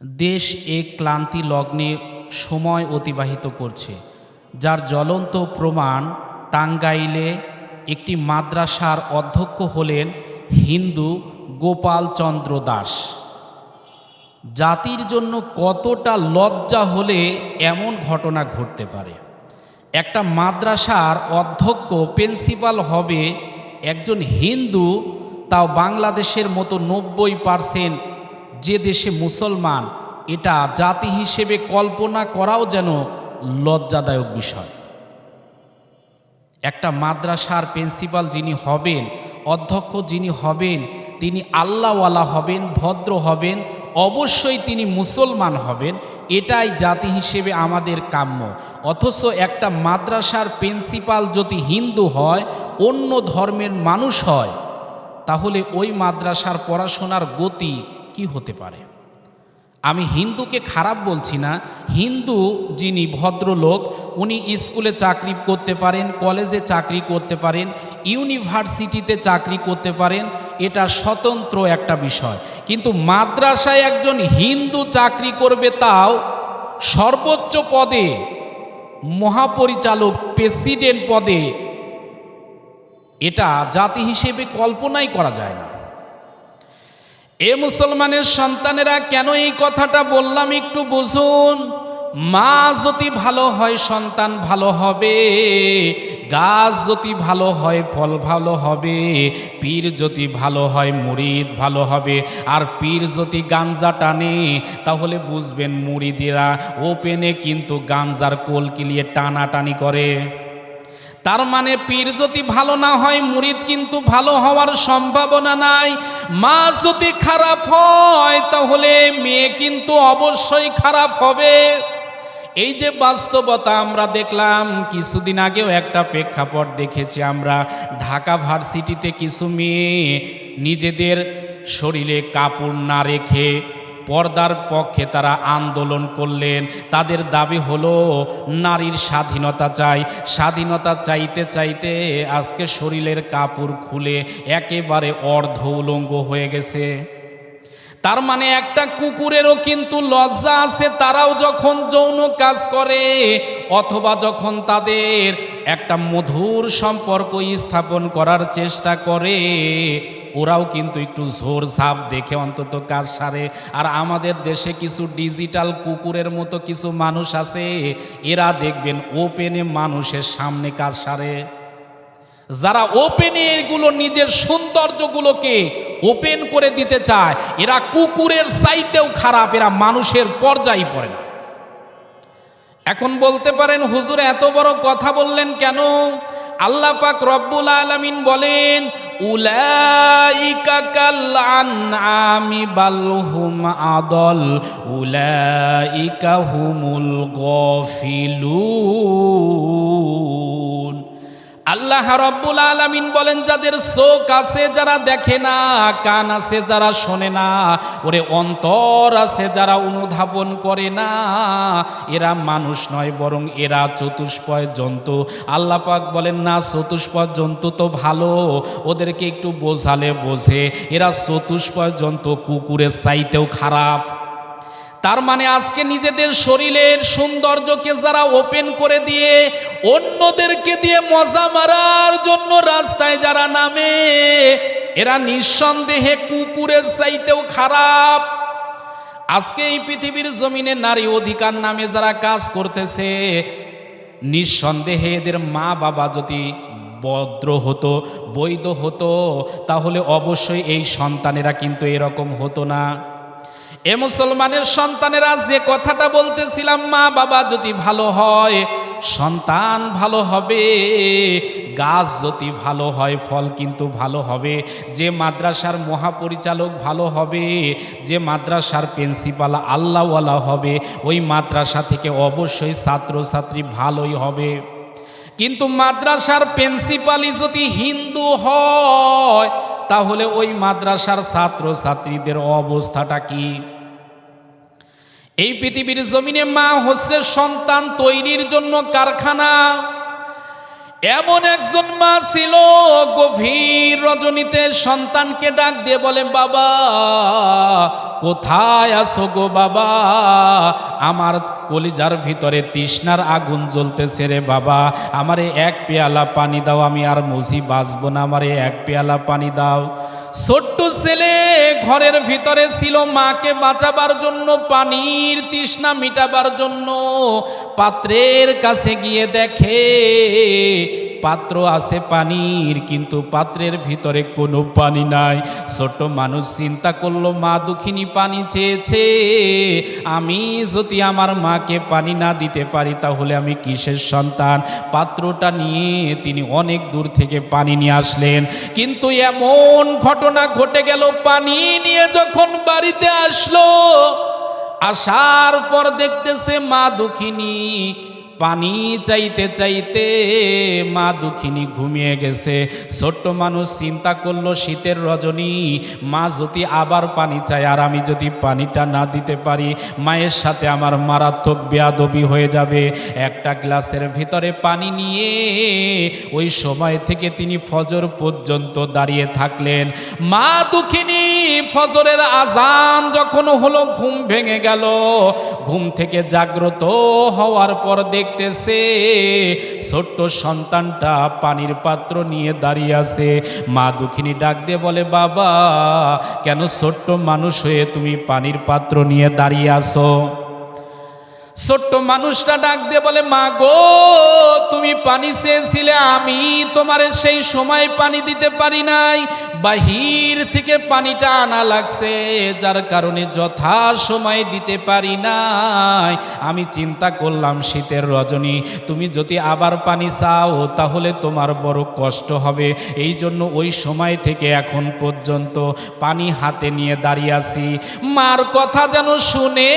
দেশ এক ক্লান্তি লগ্নে সময় অতিবাহিত করছে, যার জ্বলন্ত প্রমাণ টাঙ্গাইলে একটি মাদ্রাসার অধ্যক্ষ হলেন হিন্দু গোপাল চন্দ্র দাস। জাতির জন্য কতটা লজ্জা হলে এমন ঘটনা ঘটতে পারে? একটা মাদ্রাসার অধ্যক্ষ প্রিন্সিপাল হবে একজন হিন্দু, তাও বাংলাদেশের মতো নব্বই পারসেন্ট যে দেশে মুসলমান, এটা জাতি হিসেবে কল্পনা করাও যেন লজ্জাদায়ক বিষয়। একটা মাদ্রাসার প্রিন্সিপাল যিনি হবেন, অধ্যক্ষ যিনি হবেন, তিনি আল্লাহওয়ালা হবেন, ভদ্র হবেন, অবশ্যই তিনি মুসলমান হবেন, এটাই জাতি হিসেবে আমাদের কাম্য। অথচ একটা মাদ্রাসার প্রিন্সিপাল যদি হিন্দু হয়, অন্য ধর্মের মানুষ হয়, তাহলে ওই মাদ্রাসার পড়াশোনার গতি কি হতে পারে? আমি হিন্দুকে খারাপ বলছি না। হিন্দু যিনি ভদ্রলোক, উনি স্কুলে চাকরি করতে পারেন, কলেজে চাকরি করতে পারেন, ইউনিভার্সিটিতে চাকরি করতে পারেন, এটা স্বতন্ত্র একটা বিষয়। কিন্তু মাদ্রাসায় একজন হিন্দু চাকরি করবে তাও সর্বোচ্চ পদে, মহাপরিচালক, প্রেসিডেন্ট পদে, এটা জাতি হিসেবে কল্পনাই করা যায় না। এ মুসলমানের সন্তানেরা কেন এই কথাটা বললাম একটু বুঝুন? মা যদি ভালো হয়, সন্তান ভালো হবে। গাছ যদি ভালো হয়, ফল ভালো হবে। পীর যদি ভালো হয় মুরিদ ভালো হবে। আর পীর যদি গাঞ্জা টানে, তাহলে বুঝবেন মুরিদেরা ওপেনে কিন্তু গাঞ্জার কোল কিলিয়ে টানাটানি করে। তার মানে পীর যদি ভালো না হয়, মুরিদ কিন্তু ভালো হওয়ার সম্ভাবনা নাই। মা যদি খারাপ হয়, তাহলে মেয়ে কিন্তু অবশ্যই খারাপ হবে। এই যে বাস্তবতা আমরা দেখলাম, কিছুদিন আগেও একটা প্রেক্ষাপট দেখেছি আমরা। ঢাকা ভার্সিটিতে কিছু মেয়ে নিজেদের শরীরে কাপড় না রেখে পর্দার পক্ষে তারা আন্দোলন করলেন। তাদের দাবি হলো, নারীর স্বাধীনতা চাই। স্বাধীনতা চাইতে চাইতে আজকে শরীরের কাপড় খুলে একেবারে অর্ধ উলঙ্গ হয়ে গেছে। তার মানে একটা কুকুরেরও কিন্তু লজ্জা আছে, তারাও যখন যৌন কাজ করে, অথবা যখন তাদের একটা মধুর সম্পর্ক স্থাপন করার চেষ্টা করে ওরাও কিন্তু একটু ঝোর ঝাপ দেখে অন্তত কাজ সারে। আর আমাদের দেশে কিছু ডিজিটাল কুকুরের মতো কিছু মানুষ আছে, এরা দেখবেন ওপেনে মানুষের সামনে কাজ সারে। যারা ওপেনে এগুলো নিজের সৌন্দর্যগুলোকে ওপেন করে দিতে চায়, এরা কুকুরের চাইতেও খারাপ, এরা মানুষের পর্যায়ে পড়ে না। এখন বলতে পারেন, হুজুর এত বড় কথা বললেন কেন? আল্লাহ পাক রব্বুল আলামিন বলেন أولئك كالأنعام بل هم أضل. أولئك هم الغافلون. আল্লাহ রব্বুল আলামিন বলেন, যাদের চোখ আছে যারা দেখে না, কান আছে যারা শোনে না, ওরে অন্তর আছে যারা অনুধাবন করে না, এরা মানুষ নয়, বরং এরা চতুষ্পয় জন্তু। আল্লাহ পাক বলেন, না, চতুষ্পয় জন্তু তো ভালো, ওদেরকে একটু বোঝালে বোঝে, এরা চতুষ্পয় জন্তু, কুকুরের চাইতেও খারাপ। তার মানে আজকে নিজেদের শরীরের সৌন্দর্যকে যারা ওপেন করে দিয়ে, অন্যদেরকে দিয়ে মজা মারার জন্য রাস্তায় যারা নামে, এরা নিঃসন্দেহে কুকুরের চাইতেও খারাপ। আজকে এই পৃথিবীর জমিনে নারী অধিকার নামে যারা কাজ করতেছে, নিঃসন্দেহে এদের মা বাবা যদি ভদ্র হতো, বৈধ হতো, তাহলে অবশ্যই এই সন্তানেরা কিন্তু এরকম হতো না। এ মুসলমানের সন্তানেরা যে কথাটা বলতেছিলাম, মা বাবা যদি ভালো হয়, সন্তান ভালো হবে, গাছ যদি ভালো হয়, ফল কিন্তু ভালো হবে, যে মাদ্রাসার মহাপরিচালক ভালো হবে, যে মাদ্রাসার প্রিন্সিপাল আল্লাহওয়ালা হবে, ওই মাদ্রাসা থেকে অবশ্যই ছাত্রছাত্রী ভালোই হবে। কিন্তু মাদ্রাসার প্রিন্সিপালই যদি হিন্দু হয়, তাহলে ওই মাদ্রাসার ছাত্রছাত্রীদের অবস্থাটা কি? এই পৃথিবীর জমিনে মা হচ্ছে সন্তান তৈরির জন্য কারখানা। এমন একজন মা ছিল, গভীর রজনীতে সন্তানকে ডাক দিয়ে বলে, বাবা, কোথায় আসো গো বাবা? আমার কলিজার ভিতরে তৃষ্ণার আগুন জ্বলতেছে রে বাবা। আমারে এক পেয়ালা পানি দাও, আমি আর মুসি বাঁচবো না। আমারে এক পেয়ালা পানি দাও। ছোট্ট ছেলে ঘরের ভিতরে ছিল মাকে বাঁচাবার জন্য পানির তৃষ্ণা মিটাবার জন্য। পাত্রের কাছে গিয়ে দেখে পাত্র আছে পানির, কিন্তু পাত্রের ভিতরে কোনো পানি নাই। ছোট মানুষ চিন্তা করল, মা দুঃখিনী, পানি চেয়েছে। আমি যদি আমার মাকে পানি না দিতে পারি, তাহলে আমি কিসের সন্তান? পাত্রটা নিয়ে তিনি অনেক দূর থেকে পানি নিয়ে আসলেন। কিন্তু এমন ঘটনা ঘটে গেল, পানি নিয়ে যখন বাড়িতে আসলো, আসার পর দেখতেছে মা দুঃখিনী পানি চাইতে চাইতে মা দুঃখিনী ঘুমিয়ে গেছে। ছোট্ট মানুষ চিন্তা করল, শীতের রজনী, মা যদি আবার পানি চায় আর আমি যদি পানিটা না দিতে পারি, মায়ের সাথে আমার মারাত্মক বেয়াদবি হয়ে যাবে। একটা গ্লাসের ভিতরে পানি নিয়ে ওই সময় থেকে তিনি ফজর পর্যন্ত দাঁড়িয়ে থাকলেন। মা দুঃখিনী, ফজরের আজান যখন হলো, ঘুম ভেঙে গেল। ঘুম থেকে জাগ্রত হওয়ার পর দেখতেছে ছোট্ট সন্তানটা পানির পাত্র নিয়ে দাঁড়িয়ে আছে। মা দুঃখিনী ডাক দিয়ে বলে, বাবা, কেন ছোট্ট মানুষ হয়ে তুমি পানির পাত্র নিয়ে দাঁড়িয়ে আসো ছোট্ট মানুষটা ডাক দিয়ে বলে, মা গো, তুমি পানি চেয়েছিলে, আমি তোমার সেই সময় পানি দিতে পারি নাই। বাহির থেকে পানিটা আনা লাগছে, যার কারণে যথা সময় দিতে পারি নাই। আমি চিন্তা করলাম, শীতের রজনী, তুমি যদি আবার পানি চাও, তাহলে তোমার বড় কষ্ট হবে। এই জন্য ওই সময় থেকে এখন পর্যন্ত পানি হাতে নিয়ে দাঁড়িয়ে আছি। মার কথা যেন শুনে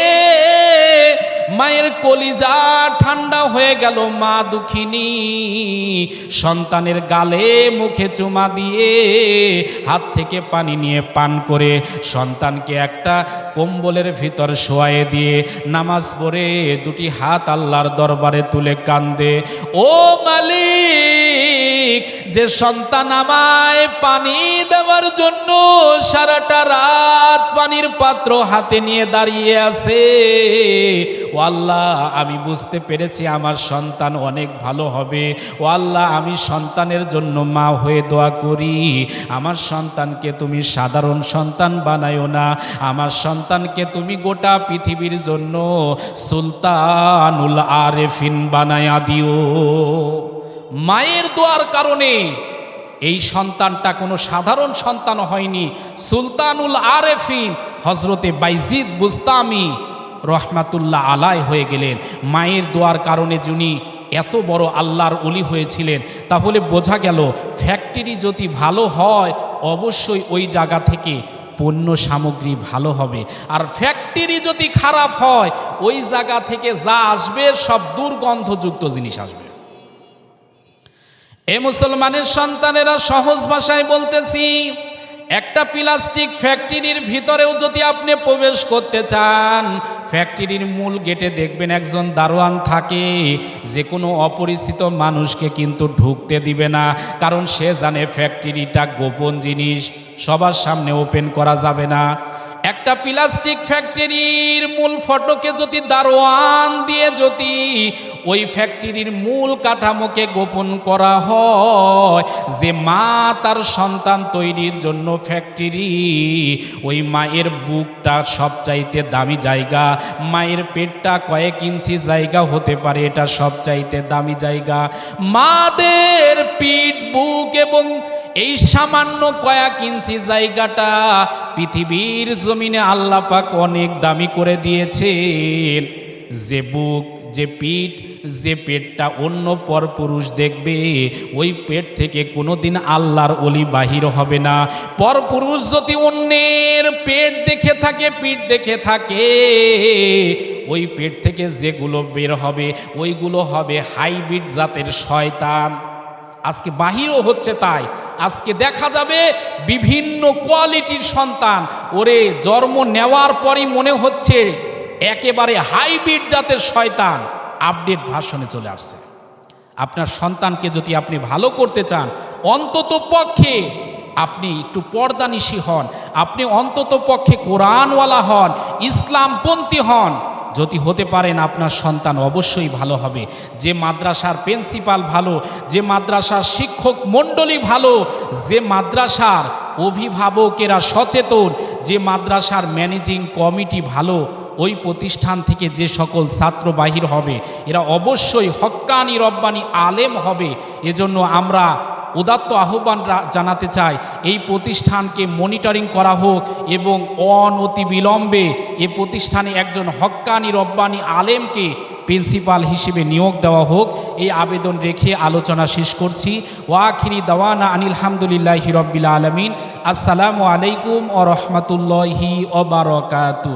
মায়ের কলিজা ঠান্ডা হয়ে গেল, মা দুঃখিনী। সন্তানের গালে মুখে চুমা দিয়ে হাত থেকে পানি নিয়ে পান করে সন্তানকে একটা কম্বলের ভিতর শোয়ায়ে দিয়ে নামাজ পড়ে দুটি হাত আল্লাহর দরবারে তুলে কান্দে, ও মালিক যে সন্তান আমায় পানি দেওয়ার জন্য সারাটা রাত পানির পাত্র হাতে নিয়ে দাঁড়িয়ে আছে। ও আল্লাহ, আমি বুঝতে পেরেছি আমার সন্তান অনেক ভালো হবে। ও আল্লাহ, আমি সন্তানের জন্য মা হয়ে দোয়া করি। আমার সন্তানকে তুমি সাধারণ সন্তান বানায়ো না। আমার সন্তানকে তুমি গোটা পৃথিবীর জন্য সুলতানুল আরেফিন বানায়া দিও। মায়ের দোয়ার কারণে এই সন্তানটা কোনো সাধারণ সন্তান হয়নি। সুলতানুল আরেফিন হজরতে বাইজিদ বুস্তামি রহমাতুল্লাহ আলাই হয়ে গেলেন। মায়ের দোয়ার কারণে যিনি এত বড় আল্লাহর অলি হয়েছিলেন, তাহলে বোঝা গেল ফ্যাক্টরি যদি ভালো হয়, অবশ্যই ওই জায়গা থেকে পণ্য সামগ্রী ভালো হবে। আর ফ্যাক্টরি যদি খারাপ হয়, ওই জায়গা থেকে যা আসবে সব দুর্গন্ধযুক্ত জিনিস আসবে। এ মুসলমানের সন্তানেরা সহজ ভাষায় বলতেছি, একটা প্লাস্টিক ফ্যাক্টরির ভিতরেও যদি আপনি প্রবেশ করতে চান, ফ্যাক্টরির মূল গেটে দেখবেন একজন দারোয়ান থাকে, যে কোনো অপরিচিত মানুষকে কিন্তু ঢুকতে দিবে না, কারণ সে জানে ফ্যাক্টরিটা গোপন জিনিস, সবার সামনে ওপেন করা যাবে না। একটা প্লাস্টিক ফ্যাক্টরির মূল ফটোকে যদি দারোয়ান দিয়ে যদি ওই ফ্যাক্টরির মূল কাঠামোকে গোপন করা হয়, যে মা তার সন্তান তৈরির জন্য ফ্যাক্টরি, ওই মায়ের বুকটা সবচাইতে দামি জায়গা, মায়ের পেটটা কয়েক ইঞ্চি জায়গা হতে পারে, এটা সবচাইতে দামি জায়গা। মাদের পিঠ, বুক এবং এই সামান্য কয়েক ইঞ্চি জায়গাটা পৃথিবীর জমিনে আল্লাহ পাক অনেক দামি করে দিয়েছেন। যে বুক, যে পিঠ, যে পেটটা অন্য পরপুরুষ দেখবে, ওই পেট থেকে কোনোদিন আল্লাহর অলি বাহির হবে না। পরপুরুষ যদি অন্যের পেট দেখে থাকে, পিঠ দেখে থাকে, ওই পেট থেকে যেগুলো বের হবে, ওইগুলো হবে হাইব্রিড জাতের শয়তান। আজকে বাহিরও হচ্ছে তাই। আজকে দেখা যাবে বিভিন্ন কোয়ালিটির সন্তান। ওরে, জন্ম নেওয়ার পরই মনে হচ্ছে একেবারে হাইব্রিড জাতের শয়তান। আপডেট ভাষণে চলে আসছে। আপনার সন্তানকে যদি আপনি ভালো করতে চান, অন্তত পক্ষে আপনি একটু পর্দানিশি হন। আপনি অন্তত পক্ষে কোরআনওয়ালা হন, ইসলামপন্থী হন। যদি হতে পারেন আপনার সন্তান, অবশ্যই ভালো হবে। যে মাদ্রাসার প্রিন্সিপাল ভালো, যে মাদ্রাসার শিক্ষক মণ্ডলী ভালো, যে মাদ্রাসার অভিভাবকেরা সচেতন, যে মাদ্রাসার ম্যানেজিং কমিটি ভালো, ওই প্রতিষ্ঠান থেকে যে সকল ছাত্র বাহির হবে, এরা অবশ্যই হক্কানি রব্বানি আলেম হবে। এজন্য আমরা উদাত্ত আহ্বান জানাতে চাই। এই প্রতিষ্ঠানকে মনিটরিং করা হোক এবং অনতি বিলম্বে এ প্রতিষ্ঠানে একজন হক্কানি রব্বানি আলেমকে প্রিন্সিপাল হিসেবে নিয়োগ দেওয়া হোক। এই আবেদন রেখে আলোচনা শেষ করছি। ওয়াখিরি দাওয়ানা আনিল হামদুলিল্লাহি রব্বিল আলমিন। আসসালামু আলাইকুম ও রহমতুল্লাহি ওবারকাতু